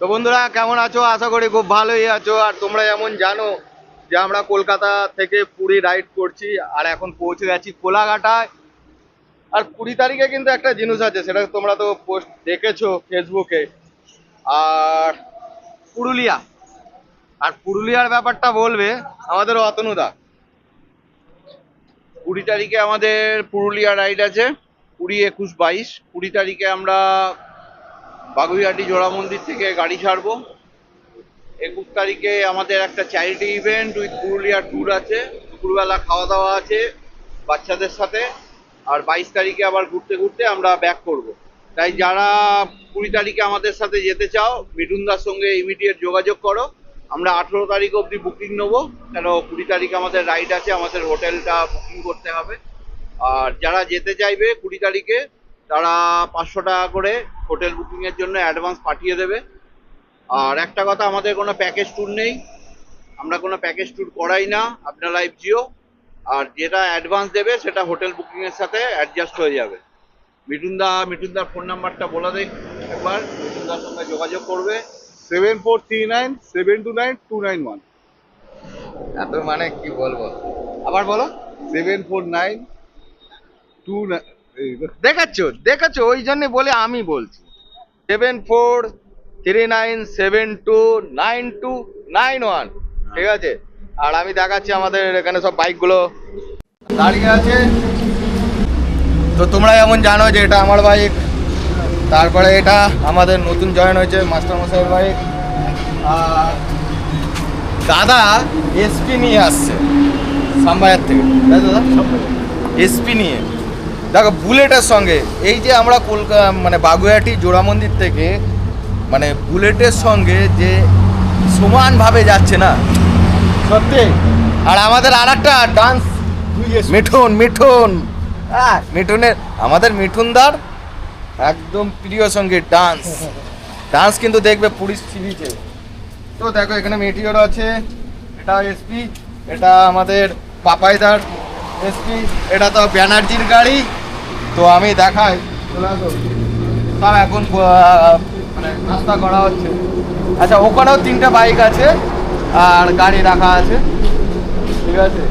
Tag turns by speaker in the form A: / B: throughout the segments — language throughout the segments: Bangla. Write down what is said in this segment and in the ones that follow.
A: তো বন্ধুরা, কেমন আছো? আশা করি খুব ভালোই আছো। আর তোমরা যেমন জানো যে আমরা কলকাতা থেকে পুরী রাইড করছি, আর এখন পৌঁছে গেছি কোলাঘাটায়। আর কুড়ি তারিখে কিন্তু একটা জিনিস আছে, সেটা তোমরা তো পোস্ট দেখেছ ফেসবুকে আর পুরুলিয়া। আর পুরুলিয়ার ব্যাপারটা বলবে আমাদের অতনুদা
B: কুড়ি তারিখে আমাদের পুরুলিয়া রাইড আছে, কুড়ি একুশ বাইশ। কুড়ি তারিখে আমরা বাগুইহাটি জোড়া মন্দির থেকে গাড়ি ছাড়বো। একুশ তারিখে আমাদের একটা charity event with Purulia tour আছে। দুপুরবেলা খাওয়া দাওয়া আছে বাচ্চাদের সাথে। আর বাইশ তারিখে আবার ঘুরতে ঘুরতে আমরা ব্যাক করব। তাই যারা কুড়ি তারিখে আমাদের সাথে যেতে চাও মিঠুনদার সঙ্গে ইমিডিয়েট যোগাযোগ করো। আমরা আঠেরো তারিখ অবধি বুকিং নেব। কেন কুড়ি তারিখ আমাদের রাইড আছে, আমাদের হোটেলটা বুকিং করতে হবে। আর যারা যেতে চাইবে কুড়ি তারিখে তারা পাঁচশো টাকা করে হোটেল বুকিংয়ের জন্য অ্যাডভান্স পাঠিয়ে দেবে। আর একটা কথা আমাদের কোনো প্যাকেজ ট্যুর নেই। আমরা কোনো প্যাকেজ ট্যুর করাই না আপনার লাইফ জিও। আর যেটা অ্যাডভান্স দেবে সেটা হোটেল বুকিংয়ের সাথে অ্যাডজাস্ট হয়ে যাবে। মিঠুনদা মিঠুনদার ফোন নাম্বারটা বলে দেখ একবার। মিঠুনদার সঙ্গে যোগাযোগ করবে।
C: Seven four three nine seven two nine two nine one
A: এত মানে কি বলব? আবার বলো।
C: সেভেন ফোর নাইন টু
A: দেখাচ্ছ দেখাচ্ছ ওই জন্য বলে আমি বলছি। Seven four three nine seven two nine two nine one ঠিক আছে? আর আমি দেখাচ্ছি আমাদের এখানে সব বাইকগুলো। দাঁড়িয়ে আছে। তো তোমরা যেমন জানো যে এটা আমার বাইক তারপরে এটা আমাদের নতুন জয়েন হয়েছে মাস্টার মশাইয়ের বাইক। আর দাদা এসপি নিয়ে আসছে সাম্বায়ার থেকে। তাই দাদা? এসপি নিয়ে। দেখো বুলেটের সঙ্গে এই যে আমরা কলকাতা মানে বাগুয়াটি জোড়া মন্দির থেকে মানে বুলেটের সঙ্গে যে সমানভাবে যাচ্ছে না। সত্যি? আর আমাদের আর একটা ডান্স মিঠুন মিঠুন। হ্যাঁ মিঠুনের আমাদের মিঠুনদার একদম প্রিয় সঙ্গে ডান্স ডান্স কিন্তু দেখবে পুলিশ সিবিতে তো দেখো এখানে মেটিওর আছে এটা এসপি এটা আমাদের পাপাইদার এসপি এটা তো ব্যানার্জির গাড়ি। তো আমি দেখাই। সব এখন মানে নাস্তা করা হচ্ছে। আচ্ছা ওখানেও তিনটে বাইক আছে আর গাড়ি রাখা আছে। ঠিক আছে?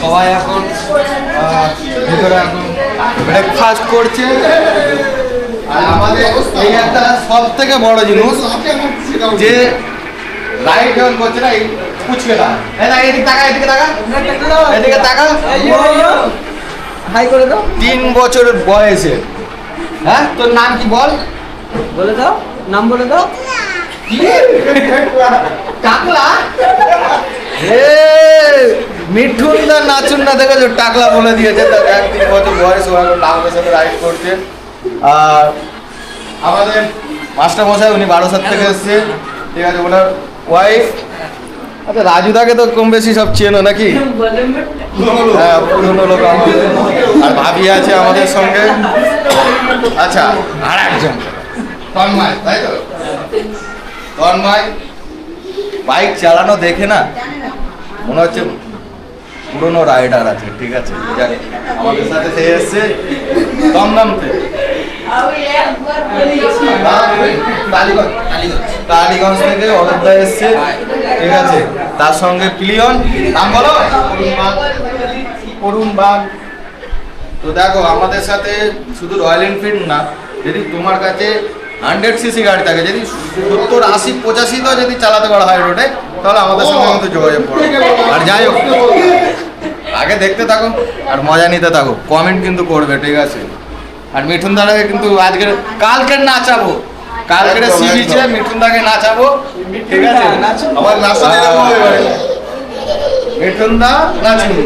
A: সবাই এখন ব্রেকফাস্ট করছে। আর আমাদের এই একটা সব থেকে বড় জিনিস যে রাইড যখন করছে না এই না। এদিকে তাকা এদিকে তাকা। এদিকে তাকা।
D: হাই করে দাও।
A: তিন বছর বয়সে। হ্যাঁ তোর নাম কি বল?
D: বলে দাও নাম বলে দাও।
A: কি? টাকলা? হে মিঠুন দা নাচুন না দেখেছ? টাকলা বলে দিয়েছে। তার এক তিন বছর বয়স এখন লাউডের সাথে রাইড করছে। আর আমাদের মাস্টার মশাই, উনি বারোসাত থেকে এসছে। ঠিক আছে, ওনার ওয়াইফ আচ্ছা রাজুদাকে তো কম বেশি সব চেনো নাকি? হ্যাঁ পুরনো লোক আর ভাবি আছে আমাদের সঙ্গে। আচ্ছা আর একজন। তন্ময়, তাই তো? তন্ময় বাইক চালানো দেখে না? মনে হচ্ছে পুরনো রাইডার আছে, ঠিক আছে। আমাদের সাথে সে এসছে। দমদম থেকে টালিগঞ্জ থেকে অযোধ্যা এসছে। ঠিক আছে। তার সঙ্গে পিলিয়ন। নাম বলো। অরুণ বাগ। তো দেখো, আমাদের সাথে শুধু রয়্যাল এনফিল্ড না, যদি তোমার কাছে হান্ড্রেড সিসি গাড়ি থাকে, যদি সত্তর, আশি, পঁচাশি তো যদি চালাতে পারো হাই রোডে, তাহলে আমাদের সঙ্গে কিন্তু যোগাযোগ করো। আর যাই হোক, আগে দেখতে থাকো আর মজা নিতে থাকো। কমেন্ট কিন্তু করবে, ঠিক আছে? আর মিঠুন দাকে কিন্তু আজকে কালকে নাচাবো।
C: কালকে
A: সি বিচে মিঠুন দাকে নাচাবো ঠিক আছে?
C: আমার নাচা।
A: মিঠুন দা নাচুন।